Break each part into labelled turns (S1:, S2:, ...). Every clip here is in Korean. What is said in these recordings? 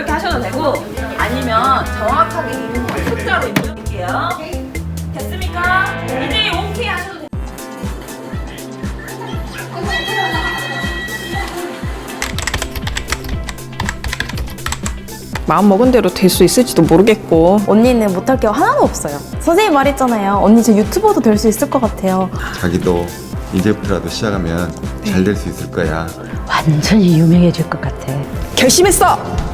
S1: 쓰셔도 되고 아니면 정확하게 이름 숫자로 입력할게요. 됐습니까? 이제 오케이 하셔도 돼요.
S2: 마음 먹은 대로 될 수 있을지도 모르겠고
S3: 언니는 못할 게 하나도 없어요. 선생님 말했잖아요. 언니 저 유튜버도 될 수 있을 것 같아요.
S4: 자기도 이제부터라도 시작하면 잘 될 수 있을 거야.
S5: 완전히 유명해질 것 같아.
S2: 결심했어!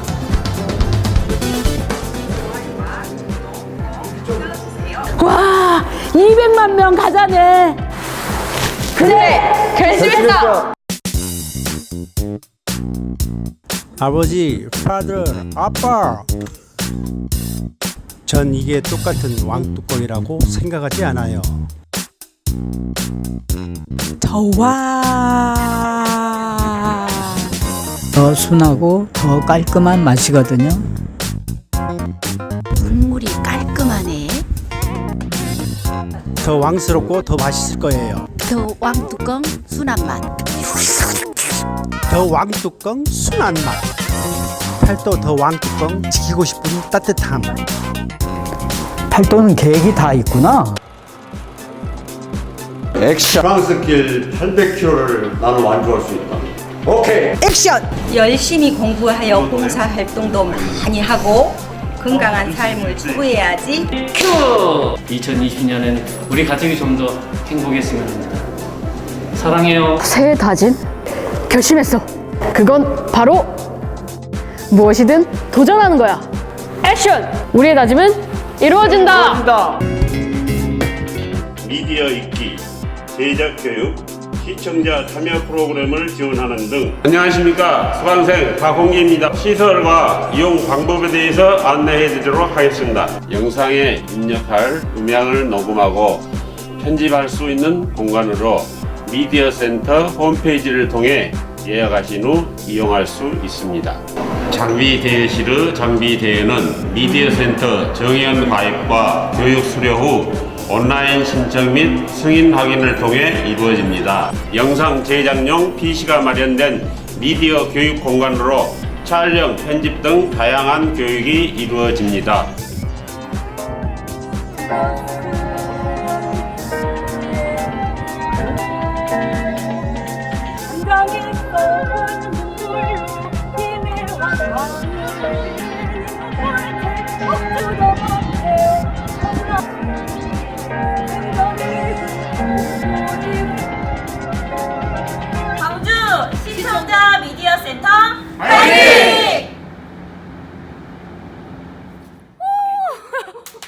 S5: 200만 명 가자네.
S2: 그래! 결심했어!
S6: 아버지, father, 아빠. 전 이게 똑같은 왕뚜껑이라고 생각하지 않아요.
S5: 좋아.
S7: 더 순하고 더 깔끔한 맛이거든요.
S6: 더 왕스럽고 더 맛있을 거예요.
S5: 더 왕뚜껑 순한 맛.
S6: 더 왕뚜껑 순한 맛. 팔도 더 왕뚜껑 지키고 싶은 따뜻함.
S7: 팔도는 계획이 다 있구나.
S4: 액션!
S8: 프랑스길 800km를 나는 완주할 수 있다. 오케이.
S1: 열심히 공부하여 봉사 활동도 많이 하고 건강한 삶을 추구해야지.
S9: 2020년에는 우리 가족이 좀 더 행복했으면 합니다. 사랑해요.
S10: 새해 다짐 결심했어. 그건 바로 무엇이든 도전하는 거야. 액션! 우리의 다짐은 이루어진다.
S8: 미디어 읽기, 제작 교육, 시청자 참여 프로그램을 지원하는 등. 안녕하십니까. 수강생 박홍기입니다. 시설과 이용 방법에 대해서 안내해 드리도록 하겠습니다. 영상에 입력할 음향을 녹음하고 편집할 수 있는 공간으로 미디어 센터 홈페이지를 통해 예약하신 후 이용할 수 있습니다. 장비 대여 시의 장비 대여는 미디어 센터 정의원 가입과 교육 수료 후 온라인 신청 및 승인 확인을 통해 이루어집니다. 영상 제작용 PC가 마련된 미디어 교육 공간으로 촬영, 편집 등 다양한 교육이 이루어집니다.
S1: Bye.